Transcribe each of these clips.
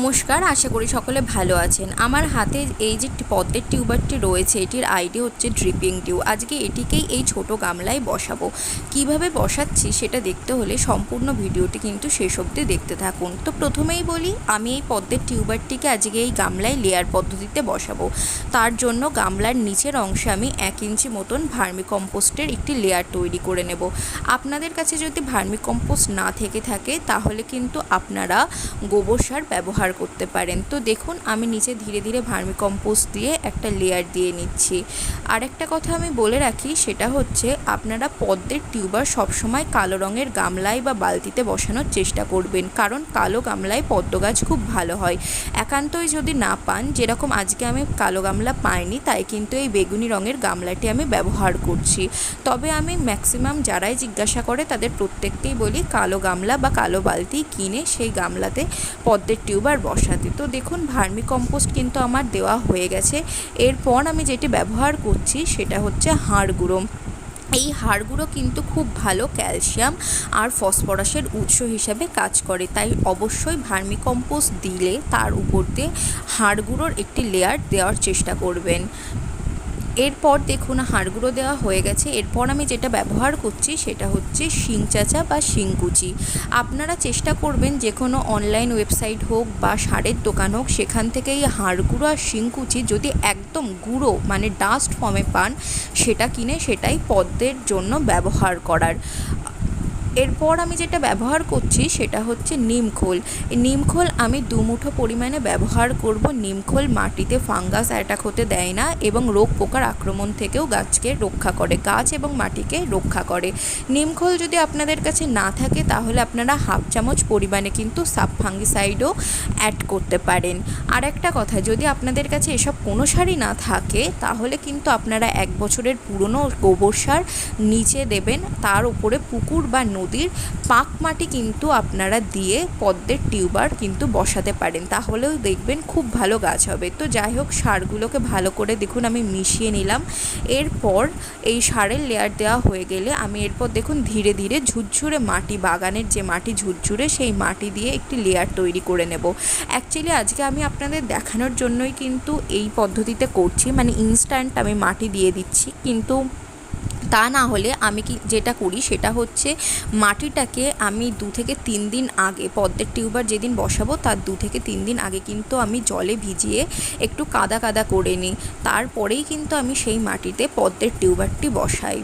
নমস্কার, আশা করি সকলে ভালো আছেন। আমার হাতে এই যে পদ্মের টিউবারটি রয়েছে, এটির আইডি হচ্ছে ড্রিপিং টিউ। আজকে এটিকেই এই ছোট গামলায় বসাবো। কীভাবে বসাচ্ছি সেটা দেখতে হলে সম্পূর্ণ ভিডিওটি কিন্তু শেষ অবধি দেখতে থাকুন। তো প্রথমেই বলি, আমি এই পদ্মের টিউবারটিকে আজকে এই গামলায় লেয়ার পদ্ধতিতে বসাবো। তার জন্য গামলার নিচের অংশে আমি এক ইঞ্চি মতন ভার্মি কম্পোস্টের একটি লেয়ার তৈরি করে নেব। আপনাদের কাছে যদি ভার্মি কম্পোস্ট না থেকে থাকে, তাহলে কিন্তু আপনারা গোবর সার ব্যবহার করতে পারেন। তো দেখুন, আমি নিচে ধীরে ধীরে ভার্মি কম্পোস্ট দিয়ে একটা লেয়ার দিয়ে নিচ্ছি। আর একটা কথা আমি বলে রাখি, সেটা হচ্ছে আপনারা পদ্মের টিউবার সবসময় কালো রঙের গামলায় বা বালতিতে বসানোর চেষ্টা করবেন। কারণ কালো গামলায় পদ্ম গাছ খুব ভালো হয়। একান্তই যদি না পান, যেরকম আজকে আমি কালো গামলা পাইনি, তাই কিন্তু এই বেগুনি রঙের গামলাটি আমি ব্যবহার করছি। তবে আমি ম্যাক্সিমাম যারাই জিজ্ঞাসা করে, তাদের প্রত্যেককেই বলি, কালো গামলা বা কালো বালতি কিনে সেই গামলাতে পদ্মের টিউবার বসাতে। তো দেখুন ভার্মি কম্পোস্ট কিন্তু আমার দেওয়া হয়ে গেছে। এরপর আমি যেটি ব্যবহার করছি সেটা হচ্ছে হাড় গুঁড়ো। এই হাড়গুঁড়ো কিন্তু খুব ভালো ক্যালসিয়াম আর ফসফরাসের উৎস হিসাবে কাজ করে। তাই অবশ্যই ভার্মি কম্পোস্ট দিলে তার উপর দিয়ে হাড়গুঁড়োর একটি লেয়ার দেওয়ার চেষ্টা করবেন। এরপর দেখুন হাড়গুঁড়ো দেওয়া হয়ে গেছে। এরপর আমি যেটা ব্যবহার করছি সেটা হচ্ছে শিং চাচা বা শিংকুচি আপনারা চেষ্টা করবেন যে কোনো অনলাইন ওয়েবসাইট হোক বা সারের দোকান হোক, সেখান থেকে এই হাড়গুঁড়ো আর শিংকুচি যদি একদম গুঁড়ো মানে ডাস্ট ফর্মে পান, সেটা কিনে সেটাই পদ্মের জন্য ব্যবহার করার। এরপর আমি যেটা ব্যবহার করছি সেটা হচ্ছে নিমখোল নিমখোল আমি দু মুঠো পরিমাণে ব্যবহার করব। নিমখোল মাটিতে ফাঙ্গাস অ্যাটাক হতে দেয় না এবং রোগ পোকার আক্রমণ থেকেও গাছকে রক্ষা করে, গাছ এবং মাটিকে রক্ষা করে। নিমখোল যদি আপনাদের কাছে না থাকে তাহলে আপনারা হাফ চামচ পরিমাণে কিন্তু সাব ফাঙ্গিসাইডও অ্যাড করতে পারেন। আর একটা কথা, যদি আপনাদের কাছে এসব কোনো সারই না থাকে তাহলে কিন্তু আপনারা এক বছরের পুরনো গোবর সার নিচে দেবেন। তার উপরে পুকুর বা নদীর পাক মাটি কিন্তু আপনারা দিয়ে পদ্মের টিউবার কিন্তু বসাতে পারেন। তাহলেও দেখবেন খুব ভালো গাছ হবে। তো যাই হোক, সারগুলোকে ভালো করে দেখুন, আমি মিশিয়ে নিলাম। এরপর এই সারের লেয়ার দেওয়া হয়ে গেলে আমি এরপর দেখুন, ধীরে ধীরে ঝুরঝুরে মাটি, বাগানের যে মাটি ঝুরঝুরে, সেই মাটি দিয়ে একটি লেয়ার তৈরি করে নেব। অ্যাকচুয়ালি আজকে আমি আপনাদের দেখানোর জন্যই কিন্তু এই পদ্ধতিতে করছি। মানে ইনস্ট্যান্ট আমি মাটি দিয়ে দিচ্ছি, কিন্তু তা না হলে আমি কি যেটা করি সেটা হচ্ছে মাটিটাকে আমি দু থেকে তিন দিন আগে, পদ্মের টিউবার যেদিন বসাবো তার দু থেকে তিন দিন আগে কিন্তু আমি জলে ভিজিয়ে একটু কাদা কাদা করে নিই। তারপরেই কিন্তু আমি সেই মাটিতে পদ্মের টিউবারটি বসাই।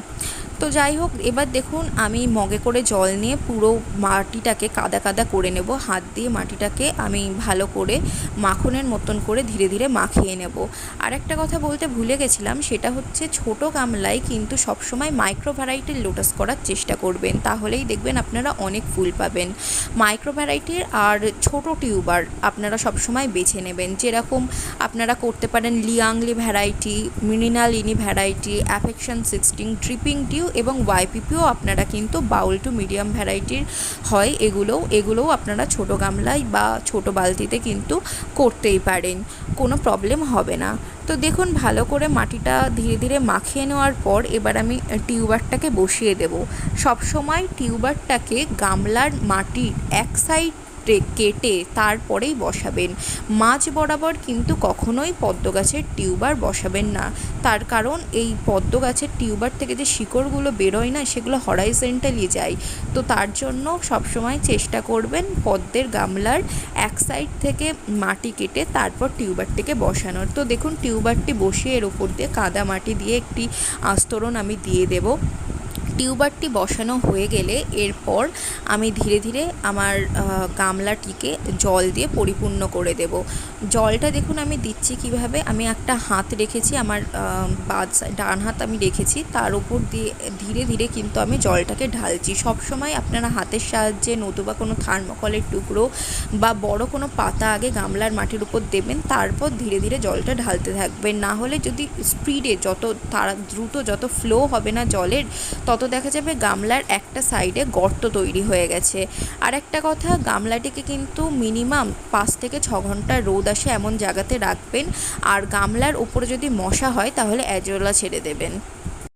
তো যাই হোক, এবার দেখুন আমি মগে করে জল নিয়ে পুরো মাটিটাকে কাদা কাদা করে নেব। হাত দিয়ে মাটিটাকে আমি ভালো করে মাখনের মতন করে ধীরে ধীরে মাখিয়ে নেব। আর একটা কথা বলতে ভুলে গেছিলাম, সেটা হচ্ছে ছোট গামলায় কিন্তু সবসময় মাইক্রো ভ্যারাইটির লোটাস করার চেষ্টা করবেন। তাহলেই দেখবেন আপনারা অনেক ফুল পাবেন। মাইক্রো ভ্যারাইটির আর ছোট টিউবার আপনারা সবসময় বেছে নেবেন। যেরকম আপনারা করতে পারেন লিয়াংলি ভ্যারাইটি মিনিনালিনি ভ্যারাইটি অ্যাফেকশন সিক্সটিন ড্রিপিং টিউ এবং ওয়াইপিপিও আপনারা কিন্তু বাউল টু মিডিয়াম ভ্যারাইটির হয় এগুলোও এগুলোও আপনারা ছোট গামলায় বা ছোট বালতিতে কিন্তু করতেই পারেন, কোনো প্রবলেম হবে না। তো দেখুন, ভালো করে মাটিটা ধীরে ধীরে মাখিয়ে নেওয়ার পর এবার আমি টিউবারটাকে বসিয়ে দেব। সবসময় টিউবারটাকে গামলার মাটির এক সাইড কেটে তারপরেই বসাবেন। মাঝ বরাবর কিন্তু কখনোই পদ্ম গাছের টিউবার বসাবেন না। তার কারণ এই পদ্ম গাছের টিউবার থেকে যে শিকড়গুলো বেরোয় না, সেগুলো হরাইজেন্টালি যায়। তো তার জন্য সবসময় চেষ্টা করবেন পদ্মের গামলার এক সাইড থেকে মাটি কেটে তারপর টিউবারটিকে বসানোর। তো দেখুন, টিউবারটি বসিয়ে এর ওপর দিয়ে কাদা মাটি দিয়ে একটি আস্তরণ আমি দিয়ে দেবো। টিউবারটি বসানো হয়ে গেলে এরপর আমি ধীরে ধীরে আমার গামলাটিকে জল দিয়ে পরিপূর্ণ করে দেব। জলটা দেখুন আমি দিচ্ছি কীভাবে। আমি একটা হাত রেখেছি, আমার বাদ ডান হাত আমি রেখেছি। তার উপর দিয়ে ধীরে ধীরে কিন্তু আমি জলটাকে ঢালছি। সব সময় আপনারা হাতের সাহায্যে নতুবা কোনো থার্মোকলের টুকরো বা বড় কোনো পাতা আগে গামলার মাটির উপর দেবেন, তারপর ধীরে ধীরে জলটা ঢালতে থাকবেন। না হলে যদি স্পিডে যত তারা দ্রুত যত ফ্লো হবে না জলের, তত দেখা যাবে গামলার একটা সাইডে গর্ত তৈরি হয়ে গেছে। আর একটা কথা, গামলাটিকে কিন্তু মিনিমাম পাঁচ থেকে ছ ঘণ্টা রোদ আসে এমন জায়গাতে রাখবেন। আর গামলার উপরে যদি মশা হয়, তাহলে অ্যাজোলা ছেড়ে দেবেন।